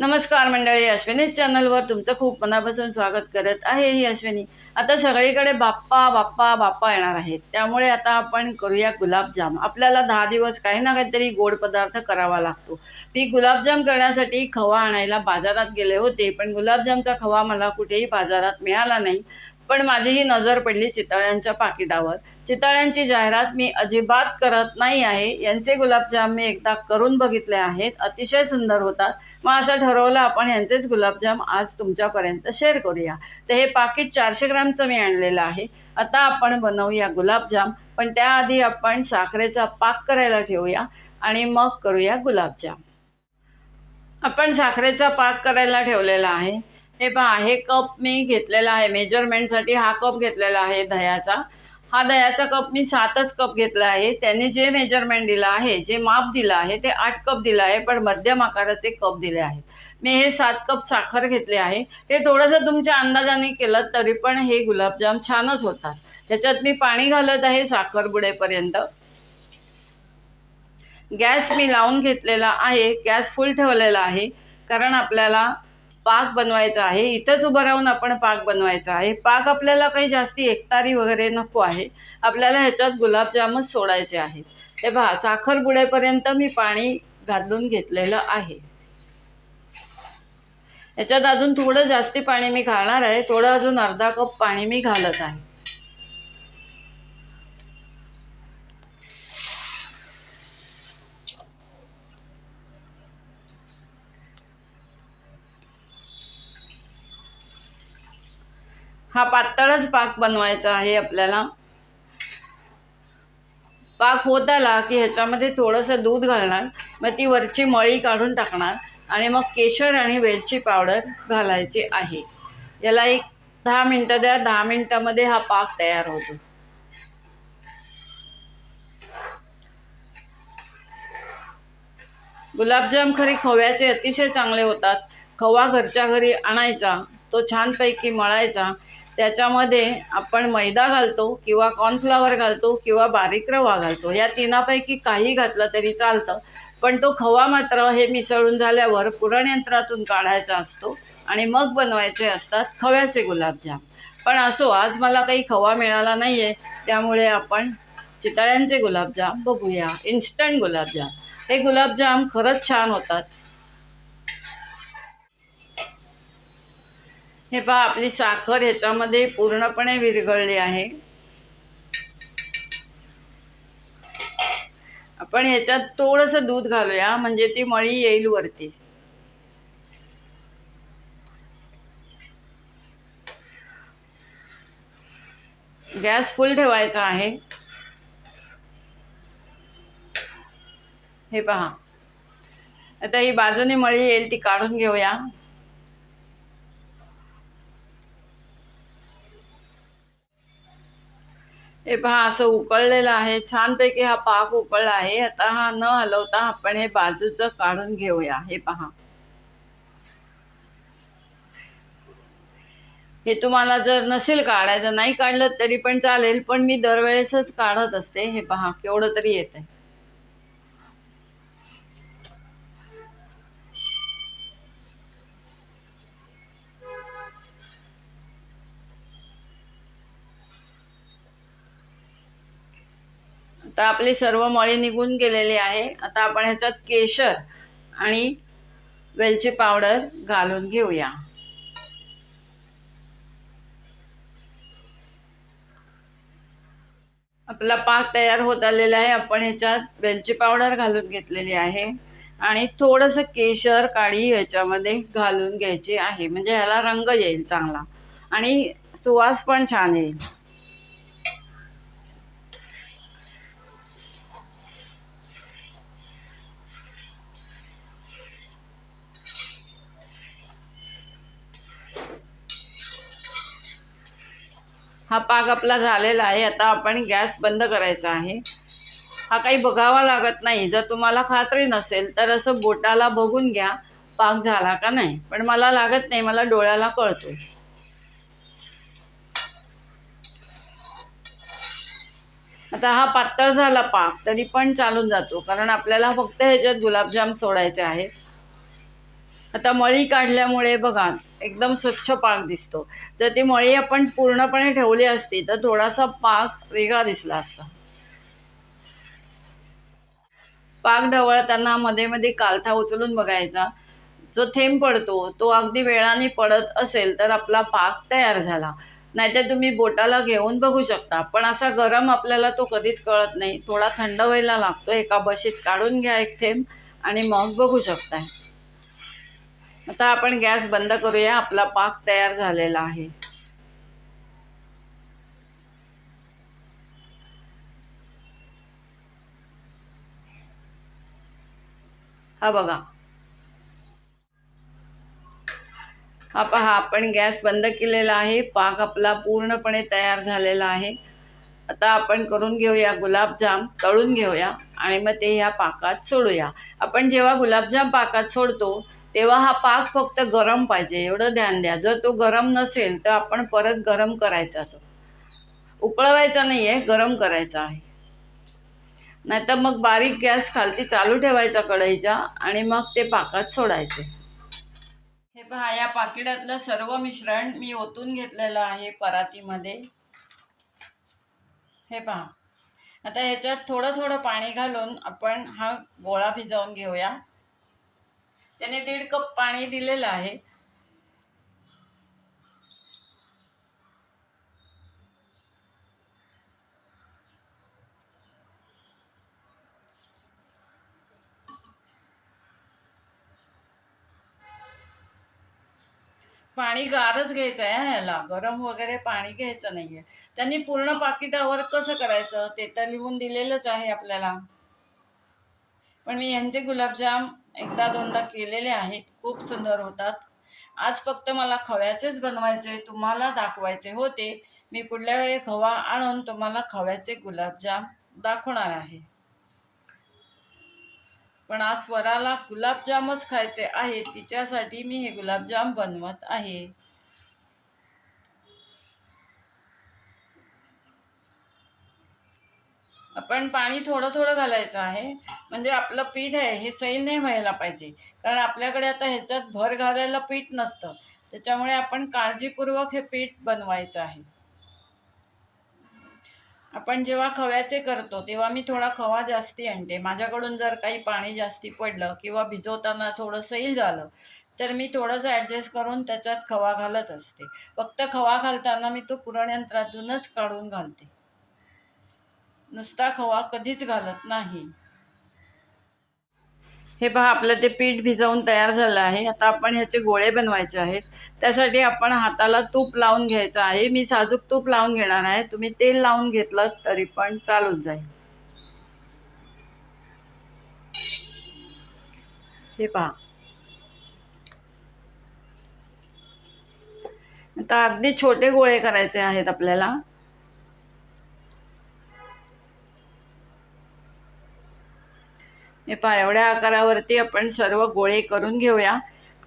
नमस्कार मंडळी अश्विनी चॅनलवर तुमचं खूप मनापासून स्वागत करत आहे ही अश्विनी. आता सगळीकडे बाप्पा बाप्पा बाप्पा येणार आहेत. त्यामुळे आता आपण करूया गुलाबजाम. आपल्याला दहा दिवस काही ना काहीतरी गोड पदार्थ करावा लागतो. मी गुलाबजाम करण्यासाठी खवा आणायला बाजारात गेले होते पण गुलाबजामचा खवा मला कुठेही बाजारात मिळाला नाही. पण माझी ही नजर पडली चितळ्यांच्या पाकिटावर. चितळ्यांची जाहिरात मी अजिबात करत नाही आहे. यांचे गुलाबजाम मी एकदा करून बघितले आहेत. अतिशय सुंदर होतात. मग असं ठरवलं आपण यांचेच गुलाबजाम आज तुमच्यापर्यंत शेअर करूया. तर हे पाकिट चारशे ग्रॅमचं मी आणलेलं आहे. आता आपण बनवूया गुलाबजाम. पण त्याआधी आपण साखरेचा पाक करायला ठेवूया आणि मग करूया गुलाबजाम. आपण साखरेचा पाक करायला ठेवलेला आहे. हे पहा हे कप मी घेतलेला आहे. मेजरमेंटसाठी हा कप घेतलेला आहे दह्याचा. हा दह्याचा कप मी सातच कप घेतला आहे. त्याने जे मेजरमेंट दिलं आहे जे माप दिलं आहे ते आठ कप दिलं आहे पण मध्यम आकाराचे कप दिले आहेत. मी हे सात कप साखर घेतले आहे. हे थोडंसं तुमच्या अंदाजाने केलं तरी पण हे गुलाबजाम छानच होतात. त्याच्यात मी पाणी घालत आहे साखर बुडेपर्यंत. गॅस मी लावून घेतलेला आहे. गॅस फुल ठेवलेला आहे. कारण आपल्याला पाक बनवायचा आहे. इथंच उभं राहून आपण पाक बनवायचा आहे. पाक आपल्याला काही जास्ती एकतारी वगैरे नको आहे. आपल्याला ह्याच्यात गुलाबजामच सोडायचे आहेत. हे पहा साखर बुडेपर्यंत मी पाणी घालून घेतलेलं आहे. याच्यात अजून थोडं जास्ती पाणी मी घालणार आहे. थोडं अजून अर्धा कप पाणी मी घालत आहे. हा पातळच पाक बनवायचा आहे आपल्याला. पाक होत आला की ह्याच्यामध्ये थोडंसं दूध घालणार मग ती वरची मळी काढून टाकणार आणि मग केशर आणि वेलची पावडर घालायची आहे. याला एक दहा मिनटं द्या दहा मिनटामध्ये हा पाक तयार होतो. गुलाबजाम खरी खव्याचे अतिशय चांगले होतात. खवा घरच्या घरी आणायचा तो छानपैकी मळायचा त्याच्यामध्ये आपण मैदा घालतो किंवा कॉर्नफ्लॉवर घालतो किंवा बारीक रवा घालतो. या तिनापैकी काही घातलं तरी चालतं. पण तो खवा मात्र हे मिसळून झाल्यावर पुरणयंत्रातून काढायचा असतो आणि मग बनवायचे असतात खव्याचे गुलाबजाम. पण असो आज मला काही खवा मिळाला नाही आहे त्यामुळे आपण चितळ्यांचे गुलाबजाम बघूया. इन्स्टंट गुलाबजाम. हे गुलाबजाम खरंच छान होतात. हे पहा आपली साखर ह्याच्यामध्ये पूर्णपणे विरघळली आहे. आपण ह्याच्यात थोडंसं दूध घालूया म्हणजे ती मळी येईल वरती. गॅस फुल ठेवायचा आहे. हे पहा. आता ही बाजूने मळी येईल ती काढून घेऊया. हे पहा असं उकळलेलं आहे. छानपैकी हा पाक उकळला आहे. आता हा न हलवता आपण हे बाजूचं काढून घेऊया. हे पहा. हे तुम्हाला जर नसेल काढायचं नाही काढलं तरी पण चालेल पण मी दरवेळेसच काढत असते. हे पहा केवढं तरी येत आता आपली सर्व मळे निघून गेलेली आहे. आता आपण ह्याच्यात केशर आणि वेलची पावडर घालून घेऊया. आपला पाक तयार होत आलेला आहे. आपण ह्याच्यात वेलची पावडर घालून घेतलेली आहे. आणि थोडंसं केशर काळी ह्याच्यामध्ये घालून घ्यायची आहे. म्हणजे ह्याला रंग येईल चांगला. आणि सुवास पण छान येईल. हा पाक आपला झालेला आहे. आता आपण गॅस बंद करायचा आहे. हा काही बघावा लागत नाही. जर तुम्हाला खात्री नसेल तर असं बोटाला बघून घ्या पाक झाला का नाही. पण मला लागत नाही मला डोळ्याला कळतो आता हा पातळ झाला पाक तरी पण चालून जातो. कारण आपल्याला फक्त ह्याच्यात गुलाबजाम सोडायचे आहेत. आता मळी काढल्यामुळे बघा एकदम स्वच्छ पाक दिसतो. जर ती मळी आपण पूर्णपणे ठेवली असती तर थोडासा पाक वेगळा दिसला असता. पाक ढवळताना मध्ये मध्ये कालथा उचलून बघायचा. जो थेंब पडतो तो अगदी वेळाने पडत असेल तर आपला पाक तयार झाला. नाहीतर तुम्ही बोटाला घेऊन बघू शकता. पण असा गरम आपल्याला तो कधीच कळत नाही. थोडा थंड व्हायला लागतो. एका बशीत काढून घ्या एक थेंब आणि मग बघू शकताय. आता आपण गॅस बंद करूया. आपला पाक तयार झालेला आहे. हा बघा. हा पहा आपण गॅस बंद केलेला आहे. पाक आपला पूर्णपणे तयार झालेला आहे. आता आपण करून घेऊया गुलाबजाम. तळून घेऊया आणि मग ते ह्या पाकात सोडूया. आपण जेव्हा गुलाबजाम पाकात सोडतो तेव्हा हा पाक फक्त गरम पाहिजे एवढं ध्यान द्या. जर तो गरम नसेल तर आपण परत गरम करायचा तो. उकळवायचा नाही आहे गरम करायचा आहे. नाहीतर मग बारीक गॅस खालती चालू ठेवायचा कढईच्या आणि मग ते पाकात सोडायचे. हे पहा या पाकिटातलं सर्व मिश्रण मी ओतून घेतलेलं आहे परातीमध्ये. हे पहा. आता ह्याच्यात थोडं थोडं पाणी घालून आपण हा गोळा भिजवून घेऊया. त्याने दीड कप पाणी दिलेलं आहे. पाणी गारच घ्यायचं आहे ह्याला गरम वगैरे पाणी घ्यायचं नाहीये. त्यांनी पूर्ण पाकिटावर कसं करायचं? ते तर लिहून दिलेलंच आहे आपल्याला. पण मी यांचे गुलाबजाम एकदा दोनदा केलेले आहेत. खूप सुंदर होतात. आज फक्त मला खव्याचेच बनवायचे तुम्हाला दाखवायचे होते. मी पुढल्या वेळी खवा आणून तुम्हाला खव्याचे गुलाबजाम दाखवणार आहे. पण आज स्वराला गुलाबजामच खायचे आहेत तिच्यासाठी मी हे गुलाबजाम बनवत आहे. आपण पाणी थोडं थोडं घालायचं आहे. म्हणजे आपलं पीठ आहे हे सैल नाही व्हायला पाहिजे. कारण आपल्याकडे आता ह्याच्यात भर घालायला पीठ नसतं. त्याच्यामुळे आपण काळजीपूर्वक हे पीठ बनवायचं आहे. आपण जेव्हा खव्याचे करतो तेव्हा मी थोडा खवा जास्ती आणते. माझ्याकडून जर काही पाणी जास्ती पडलं किंवा भिजवताना थोडं सैल झालं तर मी थोडंसं ॲडजस्ट करून त्याच्यात खवा घालत असते. फक्त खवा घालताना मी तो पुरणयंत्रातूनच काढून घालते. नुसता खवा कधीच घालत नाही. हे पहा आपलं ते पीठ भिजवून तयार झालं आहे. आता आपण ह्याचे गोळे बनवायचे आहेत. त्यासाठी आपण हाताला तूप लावून घ्यायचं आहे. मी साजूक तूप लावून घेणार आहे. तुम्ही तेल लावून घेतलं तरी पण चालून जाईल. हे पहा. आता अगदी छोटे गोळे करायचे आहेत आपल्याला. हे पहा एवढ्या आकारावरती आपण सर्व गोळे करून घेऊया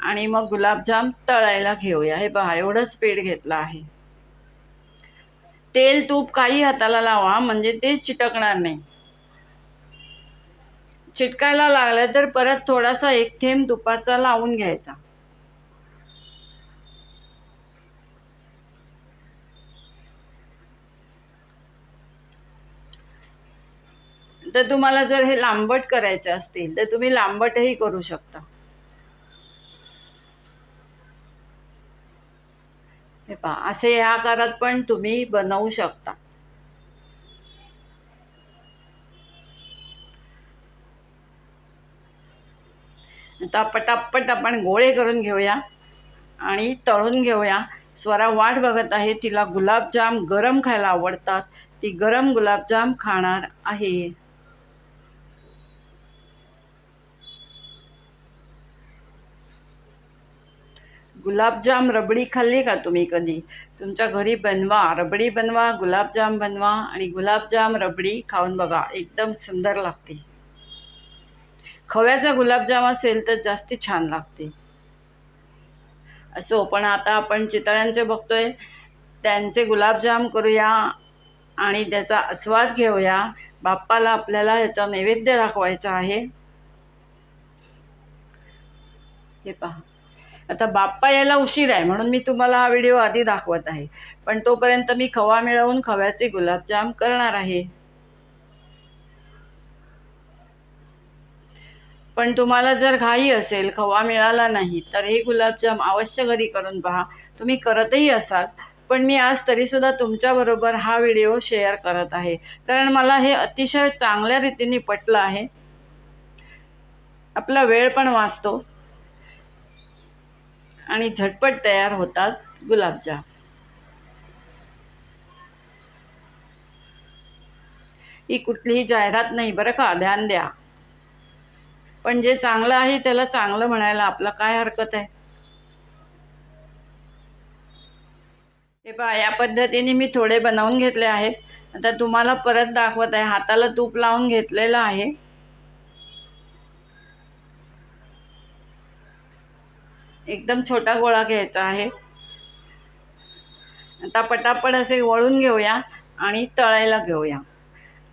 आणि मग गुलाबजाम तळायला घेऊया. हे पहा एवढंच पीठ घेतलं आहे. तेल तूप काही हाताला लावा म्हणजे ते चिटकणार नाही. चिटकायला लागलं तर परत थोडासा एक थेंब तुपाचा लावून घ्यायचा. तर तुम्हाला जर हे लांबट करायचे असतील तर तुम्ही लांबटही करू शकता. हे पहा असे या आकारात पण तुम्ही बनवू शकता. आता पटापट आपण गोळे करून घेऊया आणि तळून घेऊया. स्वरा वाट बघत आहे तिला गुलाबजाम गरम खायला आवडतात. ती गरम गुलाबजाम खाणार आहे. गुलाबजाम रबडी खाल्ली का तुम्ही कधी? तुमच्या घरी बनवा रबडी बनवा गुलाबजाम बनवा आणि गुलाबजाम रबडी खाऊन बघा एकदम सुंदर लागते. खव्याचा गुलाबजाम असेल तर जास्ती छान लागते. असो पण आता आपण चितळ्यांचे बघतोय त्यांचे गुलाबजाम करूया आणि त्याचा आस्वाद घेऊया. बाप्पाला आपल्याला याचा नैवेद्य दाखवायचा आहे. हे पहा. आता बाप्पा यायला उशीर आहे म्हणून मी तुम्हाला हा व्हिडिओ आधी दाखवत आहे. पण तोपर्यंत मी खवा मिळवून खव्याचे गुलाबजाम करणार आहे. पण तुम्हाला जर घाई असेल खवा मिळाला नाही तर हे गुलाबजाम अवश्य घरी करून पहा. तुम्ही करतही असाल पण मी आज तरीसुद्धा तुमच्याबरोबर हा व्हिडिओ शेअर करत आहे. कारण मला हे अतिशय चांगल्या रीतीने पटलं आहे. आपला वेळ पण वाचतो. आणि झटपट तयार होतात गुलाबजाम. ही कुठलीही जाहिरात नाही बरं का? ध्यान द्या. पण जे चांगलं आहे त्याला चांगलं म्हणायला आपला काय हरकत आहे? हे पहा या पद्धतीने मी थोडे बनवून घेतले आहेत. आता तुम्हाला परत दाखवत आहे. हाताला तूप लावून घेतलेलं आहे. एकदम छोटा गोळा घ्यायचा आहे. आता पटापट असे वळून घेऊया आणि तळायला घेऊया.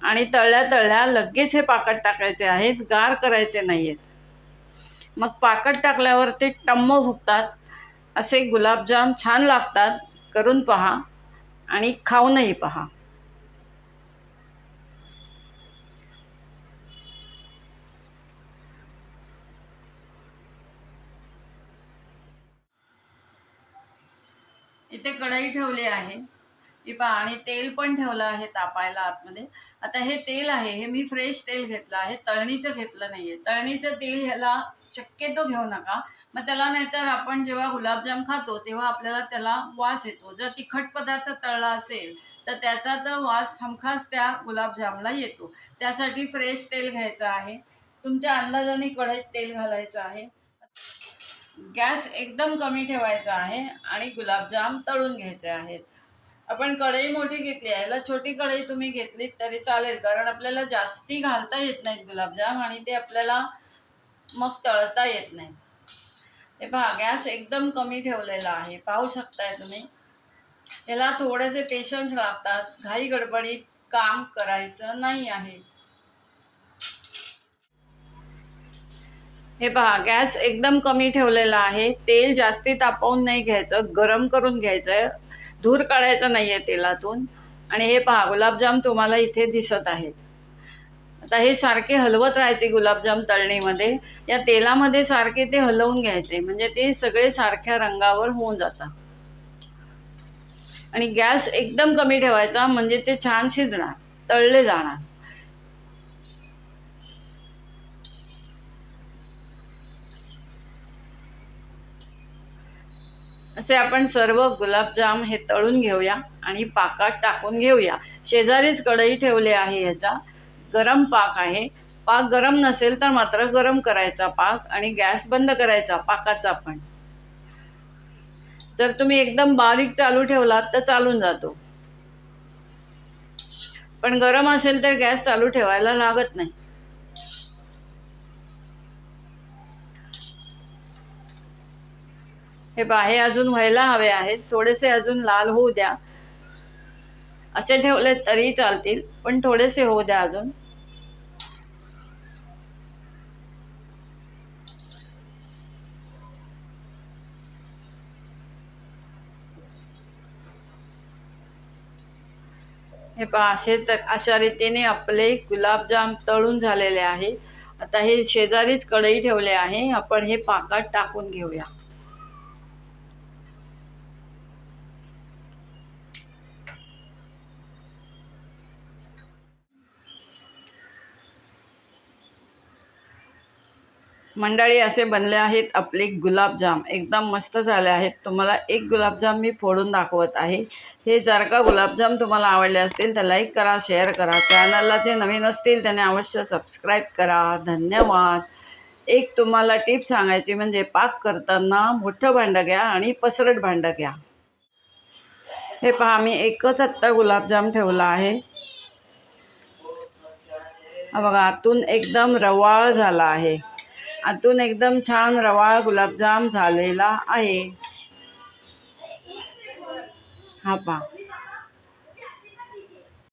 आणि तळल्या तळल्या लगेच हे पाकट टाकायचे आहेत गार करायचे नाही आहेत मग पाकट टाकल्यावर ते टम्म फुगतात असे गुलाबजाम छान लागतात करून पहा आणि खाऊनही पहा. इथे कढई ठेवली आहे. ती पहा आणि तेल पण ठेवलं आहे तापायला आतमध्ये. आता हे तेल आहे हे मी फ्रेश तेल घेतलं आहे. तळणीचं घेतलं नाहीये. तळणीचं तेल ह्याला शक्यतो घेऊ नका. मग त्याला नाहीतर आपण जेव्हा गुलाबजाम खातो तेव्हा आपल्याला त्याला वास येतो. जर तिखट पदार्थ तळला असेल तर त्याचा तर वास हमखास त्या गुलाबजामला येतो. त्यासाठी फ्रेश तेल घ्यायचं आहे. तुमच्या अंदाजाने कढईत तेल घालायचं आहे. गॅस एकदम कमी ठेवायचा आहे आणि गुलाबजाम तळून घ्यायचे आहेत. आपण कढई मोठी घेतली आहे. याला छोटी कढई तुम्ही घेतलीत तरी चालेल कारण आपल्याला जास्ती घालता येत नाहीत गुलाबजाम आणि ते आपल्याला मग तळता येत नाही. हे पहा गॅस एकदम कमी ठेवलेला आहे. पाहू शकताय तुम्ही. याला थोडेसे पेशन्स लागतात. घाई गडबडीत काम करायचं नाही आहे. हे पहा गॅस एकदम कमी ठेवलेला आहे. तेल जास्ती तापवून नाही घ्यायचं गरम करून घ्यायचं धूर काढायचं नाही आहे तेलातून. आणि हे पहा गुलाबजाम तुम्हाला इथे दिसत आहेत. आता हे सारखे हलवत राहायचे गुलाबजाम तळणीमध्ये. या तेलामध्ये सारखे ते हलवून घ्यायचे. म्हणजे ते सगळे सारख्या रंगावर होऊन जातात. आणि गॅस एकदम कमी ठेवायचा म्हणजे ते छान शिजणार तळले जाणार. असे आपण सर्व गुलाबजाम हे तळून घेऊया आणि पाकात टाकून घेऊया. शेजारीच कढई ठेवली आहे ह्याचा गरम पाक आहे. पाक गरम नसेल तर मात्र गरम करायचा पाक आणि गॅस बंद करायचा पाकाचा पण. जर तुम्ही एकदम बारीक चालू ठेवलात तर चालून जातो. पण गरम असेल तर गॅस चालू ठेवायला लागत नाही. हे बाहे हे अजून व्हायला हवे आहेत. थोडेसे अजून लाल होऊ द्या. असे ठेवले तरी चालतील पण थोडेसे होऊ द्या अजून. हे पहा असे तर अशा रीतीने आपले गुलाबजाम तळून झालेले आहे. आता हे शेजारीच कढई ठेवले आहे. आपण हे पाकात टाकून घेऊया. मंडळी असे बनले आहेत आपले गुलाबजाम. एकदम मस्त झाले आहेत. तुम्हाला एक गुलाबजाम मी फोडून दाखवत आहे. हे जर का गुलाबजाम तुम्हाला आवडले असतील तर लाईक करा शेअर करा. चॅनलला जे नवीन असतील त्याने अवश्य सबस्क्राईब करा. धन्यवाद. एक तुम्हाला टिप सांगायची म्हणजे पाक करताना मोठं भांडं घ्या आणि पसरट भांडं घ्या. हे पहा मी एकच आत्ता गुलाबजाम ठेवला आहे. बघा आतून एकदम रवाळ झाला आहे. आतून एकदम छान रवाळ गुलाबजाम झालेला आहे. हा पहा.